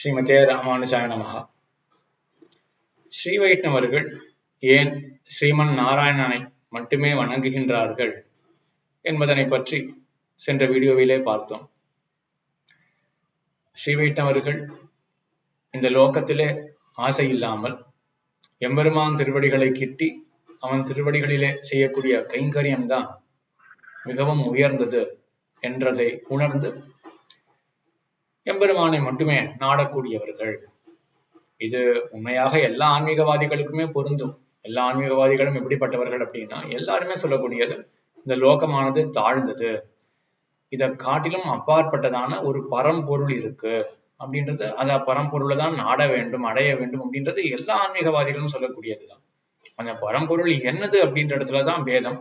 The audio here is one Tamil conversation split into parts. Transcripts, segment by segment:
ஸ்ரீமதே ராமானுஜாய நமகா ஸ்ரீ வைஷ்ணவர்கள் ஏன் ஸ்ரீமன் நாராயணனை மட்டுமே வணங்குகின்றார்கள் என்பதனை பற்றி சென்ற வீடியோவிலே பார்த்தோம். ஸ்ரீ வைஷ்ணவர்கள் இந்த லோகத்திலே ஆசை இல்லாமல் எம்பெருமான் திருவடிகளை கிட்டி அவன் திருவடிகளிலே செய்யக்கூடிய கைங்கரியம்தான் மிகவும் உயர்ந்தது என்றதை உணர்ந்து எம்பெருமானை மட்டுமே நாடக்கூடியவர்கள். இது உண்மையாக எல்லா ஆன்மீகவாதிகளுக்குமே பொருந்தும். எல்லா ஆன்மீகவாதிகளும் எப்படிப்பட்டவர்கள் அப்படின்னா எல்லாருமே சொல்லக்கூடியது இந்த லோகமானது தாழ்ந்தது. இதை காட்டிலும் அப்பாற்பட்டதான ஒரு பரம்பொருள் இருக்கு. அப்படின்றது அந்த பரம்பொருளை தான் நாட வேண்டும் அடைய வேண்டும் அப்படின்றது எல்லா ஆன்மீகவாதிகளும் சொல்லக்கூடியதுதான். அந்த பரம்பொருள் என்னது அப்படின்ற இடத்துலதான் வேதம்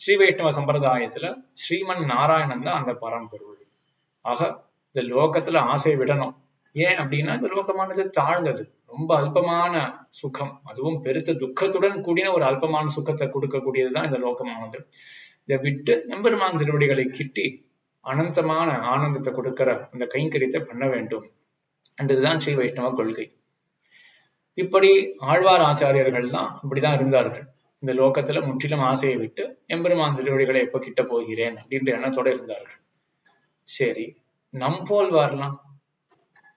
ஸ்ரீ வைஷ்ணவ சம்பிரதாயத்துல ஸ்ரீமன் நாராயணன் தான் அந்த பரம்பொருள். ஆக இந்த லோகத்துல ஆசை விடணும். ஏன் அப்படின்னா இந்த லோகமானது தாழ்ந்தது. ரொம்ப அல்பமான சுகம். அதுவும் பெருத்த துக்கத்துடன் கூடின ஒரு அல்பமான சுகத்தை கொடுக்கக்கூடியதுதான் இந்த லோகமானது. இதை விட்டு எம்பெருமான் திருவடிகளை கிட்டி அனந்தமான ஆனந்தத்தை கொடுக்கிற அந்த கைங்கரியத்தை பண்ண வேண்டும். என்றதுதான் ஸ்ரீ வைஷ்ணவ கொள்கை. இப்படி ஆழ்வார் ஆச்சாரியர்கள்லாம் இப்படிதான் இருந்தார்கள். இந்த லோகத்துல முற்றிலும் ஆசையை விட்டு எம்பெருமான் திருவடிகளை எப்ப கிட்ட போகிறேன் அப்படின்ற எண்ணத்தோட இருந்தார்கள். சரி நம் போல் வரலாம்.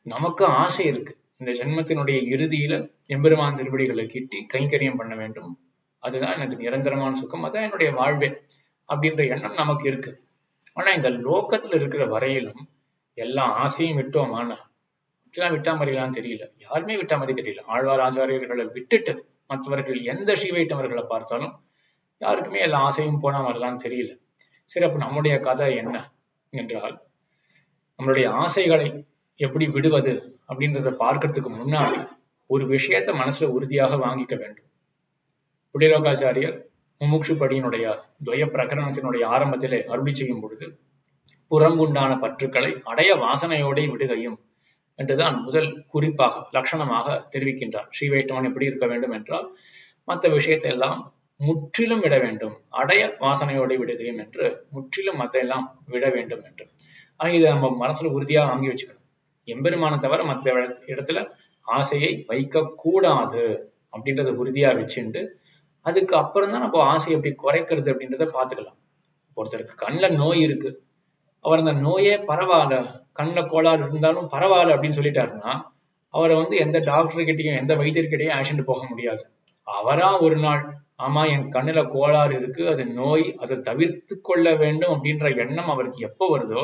நமக்கு ஆசை இருக்கு. இந்த ஜென்மத்தினுடைய இறுதியில எம்பெருமான் திருவடிகளை கிட்டி கைங்கரியம் பண்ண வேண்டும். அதுதான் எனக்கு நிரந்தரமான சுகம். அதான் என்னுடைய வாழ்வே அப்படின்ற எண்ணம் நமக்கு இருக்கு. ஆனா இந்த லோகத்துல இருக்கிற வரையிலும் எல்லா ஆசையும் விட்டோமான இப்படிலாம் விட்டா மாதிரிலாம் தெரியல. யாருமே விட்டா மாதிரி தெரியல. ஆழ்வார் ஆச்சாரியர்களை விட்டுட்டு மற்றவர்கள் எந்த ஸ்ரீவைட்டவர்களை பார்த்தாலும் யாருக்குமே எல்லா ஆசையும் போன மாதிரிலாம் தெரியல. சரி அப்ப நம்முடைய கதை என்ன? என்றால் நம்மளுடைய ஆசைகளை எப்படி விடுவது அப்படின்றத பார்க்கறதுக்கு முன்னாடி ஒரு விஷயத்த மனசுல உறுதியாக வாங்கிக்க வேண்டும். புலிலோகாச்சாரியர் முமுட்சு படியினுடைய துவய பிரகரணத்தினுடைய ஆரம்பத்திலே அருளி செய்யும் பொழுது புறம்புண்டான பற்றுக்களை அடைய வாசனையோட விடுகையும் என்றுதான் முதல் குறிப்பாக லட்சணமாக தெரிவிக்கின்றார். ஸ்ரீ வைஷ்ணவன் எப்படி இருக்க வேண்டும் என்றால் மற்ற விஷயத்தை எல்லாம் முற்றிலும் விட வேண்டும். அடைய வாசனையோட விடுகையும் என்று முற்றிலும் மத்த எல்லாம் விட வேண்டும் என்று. ஆக இதை நம்ம மனசுல உறுதியா வாங்கி வச்சுக்கணும். எம்பெருமான தவிர மற்ற இடத்துல ஆசையை வைக்க கூடாது அப்படின்றத உறுதியா வச்சுண்டு அதுக்கு அப்புறம் தான் நம்ம ஆசையை எப்படி குறைக்கிறது அப்படின்றத பாத்துக்கலாம் ஒருத்தருக்கு கண்ணில் நோய் இருக்கு. அவர் அந்த நோயே பரவாயில்ல. கண்ணில் கோளாறு இருந்தாலும் பரவாயில்ல அப்படின்னு சொல்லிட்டாருன்னா அவரை வந்து எந்த டாக்டர் கிட்டையும் எந்த வைத்தியர்கிட்டையும் ஆக்சிடென்ட் போக முடியாது. அவரா ஒரு நாள் ஆமா என் கண்ணுல கோளாறு இருக்கு அது நோய் அதை தவிர்த்து கொள்ள வேண்டும் அப்படின்ற எண்ணம் அவருக்கு எப்போ வருதோ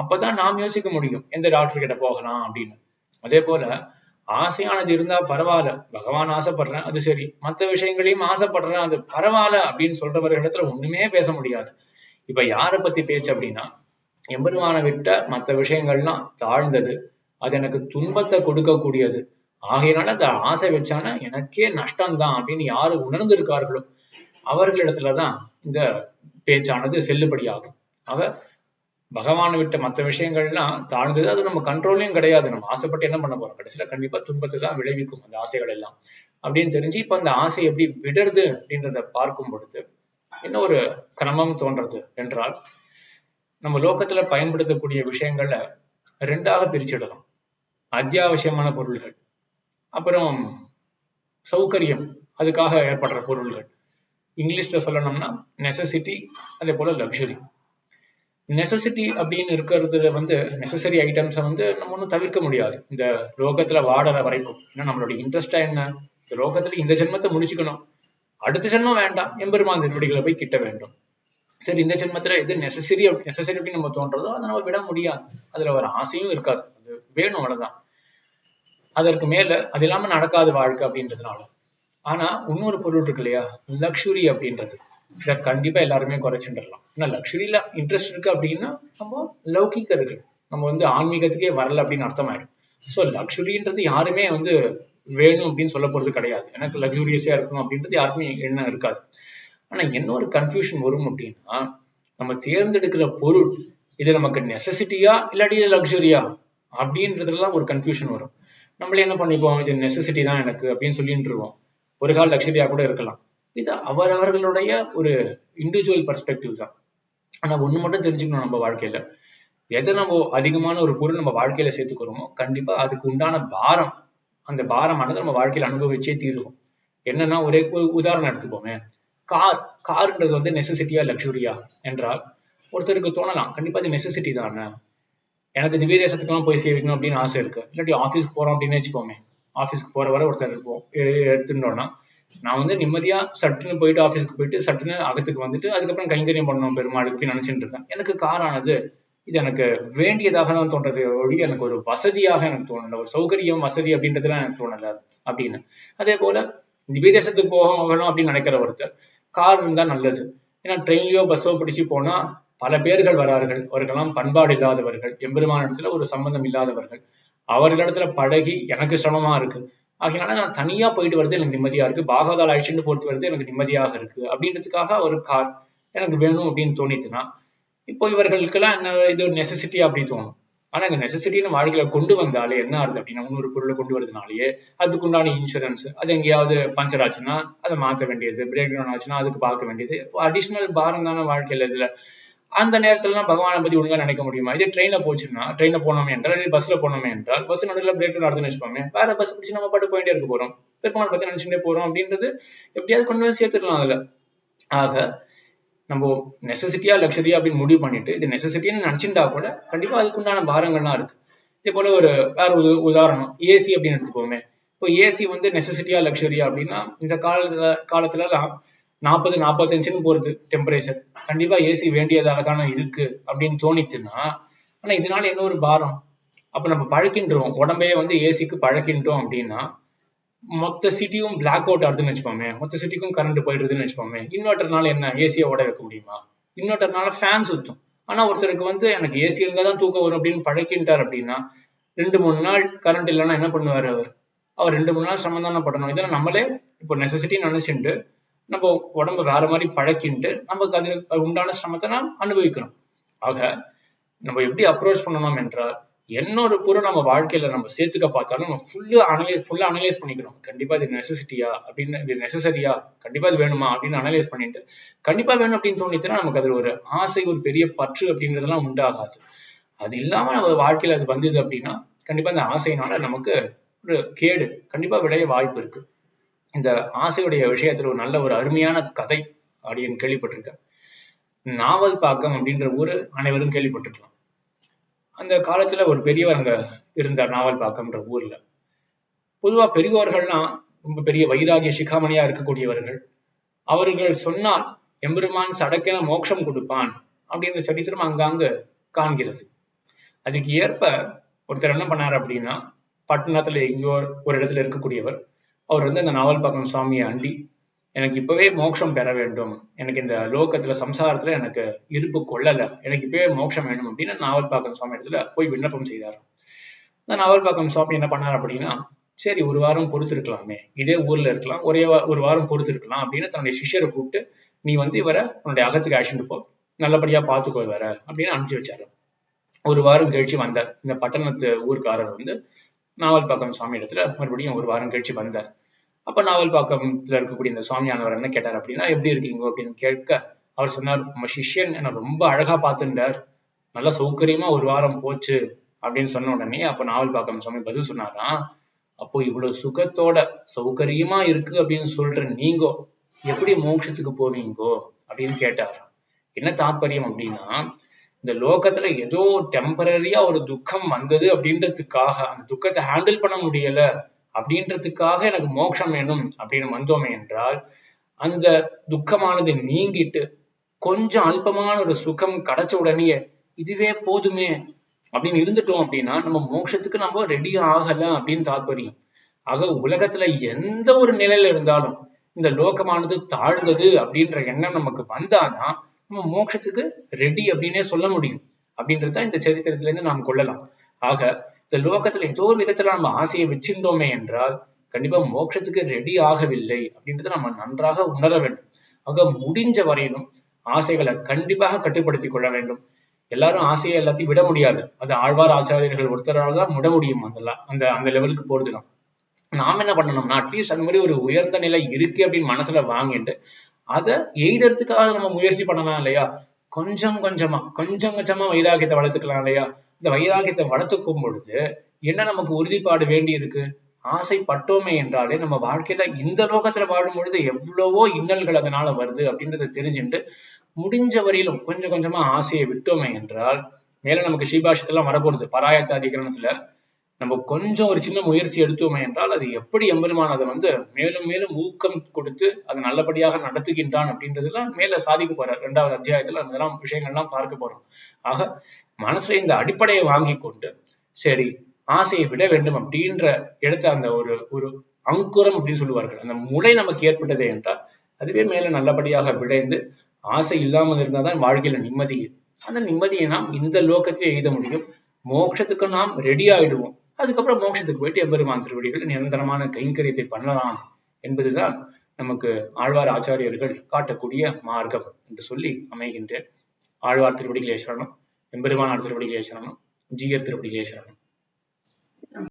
அப்பதான் நாம் யோசிக்க முடியும் எந்த டாக்டர் கிட்ட போகலாம் அப்படின்னு. அதே போல ஆசையானது இருந்தா பரவாயில்ல பகவான் ஆசைப்படுறேன் அது சரி. மற்ற விஷயங்களையும் ஆசைப்படுறேன் அது பரவாயில்ல அப்படின்னு சொல்றவர்களிடத்துல ஒண்ணுமே பேச முடியாது. இப்ப யாரை பத்தி பேச்சு அப்படின்னா எம்பெருமான விட்ட மற்ற விஷயங்கள்லாம் தாழ்ந்தது அது எனக்கு துன்பத்தை கொடுக்கக்கூடியது. ஆகையினால அந்த ஆசை வச்சானா எனக்கே நஷ்டம்தான் அப்படின்னு யாரு உணர்ந்திருக்கார்களோ அவர்களிடத்துலதான் இந்த பேச்சானது செல்லுபடியாகும். அவ பகவானை விட்ட மற்ற விஷயங்கள்லாம் தாழ்ந்தது. அது நம்ம கண்ட்ரோல்லையும் கிடையாது. நம்ம ஆசைப்பட்டு என்ன பண்ண போறோம்? கடைசியில கண்டிப்பா துன்பத்தை தான் விளைவிக்கும் அந்த ஆசைகள் எல்லாம். அப்படின்னு தெரிஞ்சு இப்ப அந்த ஆசை எப்படி விடுறது அப்படின்றத பார்க்கும் பொழுது என்ன ஒரு கிரமம் தோன்றது என்றால் நம்ம லோகத்துல பயன்படுத்தக்கூடிய விஷயங்களை ரெண்டாக பிரிச்சிடலாம். அத்தியாவசியமான பொருள்கள் அப்புறம் சௌகரியம் அதுக்காக ஏற்படுற பொருள்கள். இங்கிலீஷ்ல சொல்லணும்னா நெசசிட்டி அதே போல லக்ஸுரி நெசசிட்டி அப்படின்னு இருக்கிறதுல வந்து நெசசரி ஐட்டம்ஸை வந்து நம்ம ஒன்றும் தவிர்க்க முடியாது. இந்த லோகத்துல வாடுற வரைக்கும். ஏன்னா நம்மளுடைய இன்ட்ரெஸ்டா என்ன? இந்த லோகத்துல இந்த ஜென்மத்தை முடிச்சுக்கணும். அடுத்த ஜென்மம் வேண்டாம். எம்பெருமான் திருவடிகளை போய் கிட்ட வேண்டும். சரி இந்த ஜென்மத்துல எது நெசசரி நெசசரி அப்படின்னு நம்ம தோன்றதோ அதை நம்ம விட முடியாது. அதுல ஒரு ஆசையும் இருக்காது. அது வேணும் அவ்வளவுதான். அதற்கு மேல அது இல்லாம நடக்காது வாழ்க்கை அப்படின்றதுனால. ஆனா இன்னொரு பொருள் இருக்கு இல்லையா? லக்ஸுரி அப்படின்றது. இதை கண்டிப்பா எல்லாருமே குறைச்சுட்டுலாம் ஆனா லக்ஸுரியில இன்ட்ரெஸ்ட் இருக்கு அப்படின்னா நம்ம லௌகிக்கர்கள் நம்ம வந்து ஆன்மீகத்துக்கே வரல அப்படின்னு அர்த்தம் ஆயிடும் ஸோ லக்ஸுரின்றது யாருமே வந்து வேணும் அப்படின்னு சொல்ல போறது கிடையாது. எனக்கு லக்ஸூரியஸா இருக்கணும் அப்படின்றது யாருமே எண்ணம் இருக்காது. ஆனா என்ன ஒரு கன்ஃபியூஷன் வரும் அப்படின்னா நம்ம தேர்ந்தெடுக்கிற பொருள் இது நமக்கு நெசசிட்டியா இல்லாட்டி இது லக்ஸுரியா அப்படின்றதுலாம் ஒரு கன்ஃபியூஷன் வரும். நம்மள என்ன பண்ணிப்போம் இது நெசசிட்டி தான் எனக்கு அப்படின்னு சொல்லிட்டு ஒரு கால் லக்ஸரியா கூட இருக்கலாம். இது அவரவர்களுடைய ஒரு இண்டிவிஜுவல் பர்ஸ்பெக்டிவ் தான். ஆனா ஒண்ணு மட்டும் தெரிஞ்சுக்கணும் நம்ம வாழ்க்கையில. எதை நம்ம அதிகமான ஒரு பொருள் நம்ம வாழ்க்கையில சேர்த்துக்கிறோமோ கண்டிப்பா அதுக்கு உண்டான பாரம் அந்த பாரமானது நம்ம வாழ்க்கையில அனுபவிச்சே தீருவோம் என்னன்னா ஒரே உதாரணம் எடுத்துப்போமே கார் கார்ன்றது வந்து நெசசிட்டியா லக்ஸுரியா என்றால் ஒருத்தருக்கு தோணலாம். கண்டிப்பா அது நெசசிட்டி தானே. எனக்கு திவ்ய தேசத்துக்குலாம் போய் சேவிக்கணும் அப்படின்னு ஆசை இருக்கு. இல்லாட்டி ஆஃபீஸ்க்கு போறோம் அப்படின்னு வச்சுக்கோமே. ஆஃபீஸ்க்கு போற வரை ஒருத்தர் இருப்போம். எடுத்துட்டோம்னா நான் வந்து நிம்மதியா சட்டுன்னு போயிட்டு ஆஃபீஸ்க்கு போயிட்டு சட்டுன்னு அகத்துக்கு வந்துட்டு அதுக்கப்புறம் கைங்கரியம் பண்ணணும் பெருமாளுக்கு அப்படின்னு நினைச்சிட்டு இருக்கேன். எனக்கு கார் ஆனது இது எனக்கு வேண்டியதாக தான் தோன்றது ஒழிய எனக்கு ஒரு வசதியாக எனக்கு தோணல. ஒரு சௌகரியம் வசதி அப்படின்றதுலாம் எனக்கு தோணல அப்படின்னு. அதே போல விதேசத்துக்கு தேசத்துக்கு போகணும் அப்படின்னு நினைக்கிற ஒருத்தர் கார் இருந்தா நல்லது. ஏன்னா ட்ரெயின்லயோ பஸ்ஸோ பிடிச்சு போனா பல பேர்கள் வரார்கள். அவர்களெல்லாம் பண்பாடு இல்லாதவர்கள் எம்பெருமான இடத்துல ஒரு சம்பந்தம் இல்லாதவர்கள். அவர்களிடத்துல பழகி எனக்கு சிரமமா இருக்கு. ஆகையினால நான் தனியா போயிட்டு வரது எனக்கு நிம்மதியா இருக்கு. பாகாதால் அழிச்சுட்டு போறது வருது எனக்கு நிம்மதியாக இருக்கு. அப்படின்றதுக்காக ஒரு கார் எனக்கு வேணும் அப்படின்னு தோணிட்டுனா இப்போ இவர்களுக்கெல்லாம் என்ன இது ஒரு நெசசிட்டி அப்படி தோணும். ஆனா இந்த நெசசிட்டின்னு வாழ்க்கையில கொண்டு வந்தாலே என்ன அர்த்தம் அப்படின்னா இன்னொரு பொருளை கொண்டு வரதுனாலயே அதுக்கு உண்டான இன்சூரன்ஸ் அது எங்கேயாவது பஞ்சர் ஆச்சுன்னா அதை மாத்த வேண்டியது பிரேக் டவுன் ஆச்சுன்னா அதுக்கு பார்க்க வேண்டியது. அடிஷ்னல் பாரம் தானே வாழ்க்கையில இதுல அந்த நேரத்துல பகவானை பத்தி ஒழுங்கா நினைக்க முடியுமா? இதே ட்ரெயின்ல போச்சுன்னா ட்ரெயின்ல போனோமே என்றால் பஸ்ல போனோமே என்றால் பஸ் நடுவில் பிரேக் டவுன் ஆகுதுன்னு வேற பஸ் பிடிச்சி நம்ம பாட்டு போயிட்டே இருக்க போறோம். பெருமாள் பத்தி நினைச்சுட்டே போறோம் அப்படின்றது எப்படியாவது கொண்டு வந்து சேர்த்துடலாம் அதுல. ஆக நம்ம நெசசிட்டியா லக்ஸரியா அப்படின்னு முடிவு பண்ணிட்டு இது நெசசிட்டின்னு நினைச்சுட்டா கூட கண்டிப்பா அதுக்குண்டான பாரங்கள்லாம் இருக்கு. இதே போல ஒரு வேற ஒரு உதாரணம் ஏசி அப்படின்னு எடுத்துக்கோமே. இப்போ ஏசி வந்து நெசசிட்டியா லக்ஸரியா அப்படின்னா இந்த காலத்துல காலத்துல எல்லாம் நாற்பது நாற்பத்தஞ்சுன்னு போறது டெம்பரேச்சர் கண்டிப்பா ஏசி வேண்டியதாக தானே இருக்கு அப்படின்னு தோணிச்சுன்னா ஆனா இதனால என்ன ஒரு பாரம்? அப்ப நம்ம பழக்கின்றோம். உடம்பே வந்து ஏசிக்கு பழக்கின்றோம் அப்படின்னா மொத்த சிட்டியும் பிளாக் அவுட் ஆகுதுன்னு வச்சுப்போமே மொத்த சிட்டிக்கும் கரண்ட் போயிடுதுன்னு வச்சுப்போமே இன்வெர்டர்னால என்ன? ஏசியை ஓட வைக்க முடியுமா? இன்வெர்டர்னால ஃபேன் சுத்தும். ஆனா ஒருத்தருக்கு வந்து எனக்கு ஏசி இருந்தா தான் தூக்கம் வரும் அப்படின்னு பழக்கின்றார் அப்படின்னா ரெண்டு மூணு நாள் கரண்ட் இல்லைன்னா என்ன பண்ணுவாரு அவர்? அவர் ரெண்டு மூணு நாள் சிரமம் படணும். இதெல்லாம் நம்மளே இப்போ நெசசிட்டின்னு நினைச்சுட்டு நம்ம உடம்ப வேற மாதிரி பழக்கின்ட்டு நமக்கு அது உண்டான சிரமத்தை நாம் அனுபவிக்கிறோம். ஆக நம்ம எப்படி அப்ரோச் பண்ணணும் என்றால் என்ன ஒரு பொருள் நம்ம வாழ்க்கையில நம்ம சேர்த்துக்க பார்த்தாலும் நம்ம ஃபுல்லு அனலைஸ் ஃபுல்லா அனலைஸ் பண்ணிக்கணும் கண்டிப்பா இது நெசசிட்டியா அப்படின்னு இது நெசசரியா கண்டிப்பா இது வேணுமா? அப்படின்னு அனலைஸ் பண்ணிட்டு கண்டிப்பா வேணும் அப்படின்னு தோணிச்சுன்னா நமக்கு அதுல ஒரு ஆசை ஒரு பெரிய பற்று அப்படின்றதெல்லாம் உண்டாகாது. அது இல்லாம நம்ம வாழ்க்கையில அது வந்தது அப்படின்னா கண்டிப்பா அந்த ஆசையினால நமக்கு ஒரு கேடு கண்டிப்பா விளைய வாய்ப்பு இருக்கு. இந்த ஆசையுடைய விஷயத்துல ஒரு நல்ல ஒரு அருமையான கதை அப்படின்னு கேள்விப்பட்டிருக்கேன். நாவல் பாக்கம் அப்படின்ற ஊரு அனைவரும் கேள்விப்பட்டிருக்கலாம். அந்த காலத்துல ஒரு பெரியவர் அங்க இருந்தார் நாவல் பாக்கம்ன்ற ஊர்ல. பொதுவா பெரியோர்கள்லாம் ரொம்ப பெரிய வைராகிய சிகாமணியா இருக்கக்கூடியவர்கள். அவர்கள் சொன்னால் எம்பெருமான் சடக்கென மோட்சம் கொடுப்பான் அப்படின்ற சரித்திரம் அங்காங்கு காண்கிறது. அதுக்கு ஏற்ப ஒருத்தர் என்ன பண்ணாரு அப்படின்னா பட்டணத்துல எங்கோ ஒரு இடத்துல இருக்கக்கூடியவர் அவர் வந்து அந்த நாவல்பாக்கம் சுவாமியை அண்டி. எனக்கு இப்பவே மோட்சம் பெற வேண்டும். எனக்கு இந்த லோகத்துல சம்சாரத்துல எனக்கு இருப்பு கொள்ளல. எனக்கு இப்பவே மோட்சம் வேணும் அப்படின்னு நாவல்பாக்கம் சுவாமி இடத்துல போய் விண்ணப்பம் செய்தார். இந்த நாவல்பாக்கம் சுவாமி என்ன பண்ணார் அப்படின்னா சரி ஒரு வாரம் பொறுத்திருக்கலாமே. இதே ஊர்ல இருக்கலாம். ஒரே ஒரு வாரம் பொறுத்திருக்கலாம் அப்படின்னு தன்னுடைய சிஷ்யரை கூப்பிட்டு நீ வந்து இவரை உன்னுடைய அகத்துக்கு அழைச்சிட்டு போ. நல்லபடியா பாத்துக்கோ இவர. அப்படின்னு அனுப்பிச்சு வச்சாரு. ஒரு வாரம் கழிச்சு வந்தார். இந்த பட்டணத்து ஊர்க்காரர் வந்து நாவல்பாக்கம் சுவாமி இடத்துல மறுபடியும் ஒரு வாரம் கழிச்சு வந்தார். அப்ப நாவல்பாக்கத்துல இருக்கக்கூடிய இந்த சுவாமியானவர் என்ன கேட்டார் அப்படின்னா எப்படி இருக்கீங்க? அப்படின்னு கேட்க அவர் சொன்னார் உங்க சிஷ்யன் என்ன ரொம்ப அழகா பார்த்துட்டார். நல்லா சௌகரியமா ஒரு வாரம் போச்சு. அப்படின்னு சொன்ன உடனே அப்ப நாவல்பாக்கம் சுவாமி பதில் சொன்னாராம் அப்போ இவ்வளவு சுகத்தோட சௌகரியமா இருக்கு அப்படின்னு சொல்ற நீங்கோ எப்படி மோட்சத்துக்கு போவீங்கோ? அப்படின்னு கேட்டார் என்ன தாத்பரியம் அப்படின்னா இந்த லோகத்துல ஏதோ டெம்பரரியா ஒரு துக்கம் வந்தது அப்படின்றதுக்காக அந்த துக்கத்தை ஹேண்டில் பண்ண முடியல. அப்படின்றதுக்காக எனக்கு மோட்சம் வேணும் அப்படின்னு வந்தோமே என்றால் அந்த துக்கமானது நீங்கிட்டு கொஞ்சம் அல்பமான ஒரு சுகம் கிடைச்ச உடனேயே இதுவே போதுமே அப்படின்னு இருந்துட்டோம் அப்படின்னா நம்ம மோட்சத்துக்கு நம்ம ரெடி ஆகல அப்படின்னு தாற்பயம் ஆக உலகத்துல எந்த ஒரு நிலையில இருந்தாலும் இந்த லோகமானது தாழ்ந்தது அப்படின்ற எண்ணம் நமக்கு வந்தாதான் நம்ம மோட்சத்துக்கு ரெடி அப்படின்னே சொல்ல முடியும். அப்படின்றத இந்த சரித்திரத்துல இருந்து நாம் கொள்ளலாம். ஆக இந்த லோகத்துல ஏதோ ஒரு விதத்துல நம்ம ஆசையை வச்சிருந்தோமே என்றால் கண்டிப்பா மோட்சத்துக்கு ரெடி ஆகவில்லை அப்படின்றத நம்ம நன்றாக உணர வேண்டும். ஆக முடிஞ்ச வரையிலும் ஆசைகளை கண்டிப்பாக கட்டுப்படுத்தி கொள்ள வேண்டும். எல்லாரும் ஆசையை எல்லாத்தையும் விட முடியாது. அது ஆழ்வார் ஆச்சாரியர்கள் ஒருத்தரால் தான் விட முடியும் அதெல்லாம் அந்த அந்த லெவலுக்கு போறதுதான் நாம என்ன பண்ணணும்னா அட்லீஸ்ட் அந்த மாதிரி ஒரு உயர்ந்த நிலை இருக்கு அப்படின்னு மனசுல வாங்கிட்டு அதை எய்தறதுக்காக நம்ம முயற்சி பண்ணலாம் இல்லையா? கொஞ்சம் கொஞ்சமா கொஞ்சம் கொஞ்சமா வைராகியத்தை வளர்த்துக்கலாம் இல்லையா? இந்த வைராகியத்தை வளர்த்துக்கும் பொழுது என்ன நமக்கு உறுதிப்பாடு வேண்டி இருக்கு? ஆசைப்பட்டோமே என்றாலே நம்ம வாழ்க்கையில இந்த லோகத்துல வாழும் பொழுது எவ்வளவோ இன்னல்கள் அதனால வருது அப்படின்றத தெரிஞ்சுட்டு முடிஞ்ச வரையிலும் கொஞ்சம் கொஞ்சமா ஆசையை விட்டோமே என்றால் மேல நமக்கு ஸ்ரீபாஷத்தெல்லாம் வரப்போறது. பராயத்த அதிகரணத்துல நம்ம கொஞ்சம் ஒரு சின்ன முயற்சி எடுத்தோமே என்றால் அது எப்படி எம்பெருமான் அதை வந்து மேலும் மேலும் ஊக்கம் கொடுத்து அதை நல்லபடியாக நடத்துகின்றான் அப்படின்றதுல மேல சாதிக்க போறார். ரெண்டாவது அத்தியாயத்துல அதெல்லாம் விஷயங்கள்லாம் பார்க்க போறோம். ஆக மனசுல இந்த அடிப்படையை வாங்கி கொண்டு சரி ஆசையை விட வேண்டும் அப்படின்ற இடத்த அந்த ஒரு ஒரு அங்குரம் அப்படின்னு சொல்லுவார்கள். அந்த முளை நமக்கு ஏற்பட்டது என்றால் அதுவே மேல நல்லபடியாக விளைந்து ஆசை இல்லாமல் இருந்தால்தான் வாழ்க்கையில நிம்மதி. அந்த நிம்மதியை நாம் இந்த லோகத்திலே எழுத முடியும். மோட்சத்துக்கு நாம் ரெடி ஆயிடுவோம். அதுக்கப்புறம் மோட்சத்துக்கு போயிட்டு எம்பெருமான் திருவடிகள் நிரந்தரமான கைங்கரியத்தை பண்ணலாம் என்பதுதான் நமக்கு ஆழ்வார் ஆச்சாரியர்கள் காட்டக்கூடிய மார்க்கம் என்று சொல்லி அமைகின்றேன் ஆழ்வார் திருவடிகளே சரணம் எம்பெருமானார் திருவடிகளே சரணம் ஜீயர் திருவடிகளே சரணம்.